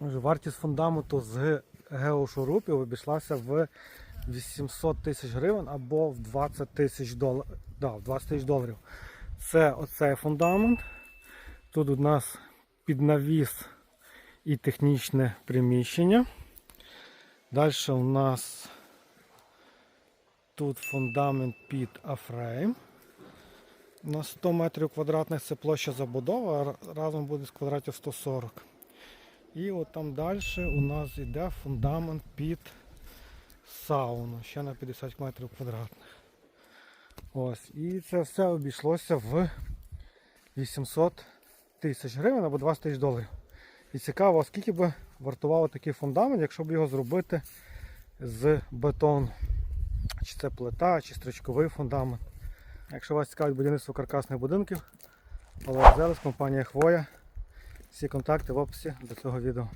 Вартість фундаменту з геошурупів обійшлася в 800 тисяч гривень або в 20 тисяч доларів. Да, в 20 тисяч доларів. Це оцей фундамент. Тут у нас під навіс і технічне приміщення. Далі у нас тут фундамент під афрейм. На 100 метрів квадратних це площа забудови, а разом буде з квадратів 140. І от там далі у нас йде фундамент під сауну, ще на 50 метрів квадратних. Ось. І це все обійшлося в 800 тисяч гривень або 20 тисяч доларів. І цікаво, скільки би вартував такий фундамент, якщо б його зробити з бетону. Чи це плита, чи стрічковий фундамент. Якщо вас цікавить будівництво каркасних будинків, Олег Зелес, компанія Хвоя. Всі контакти в описі до цього відео.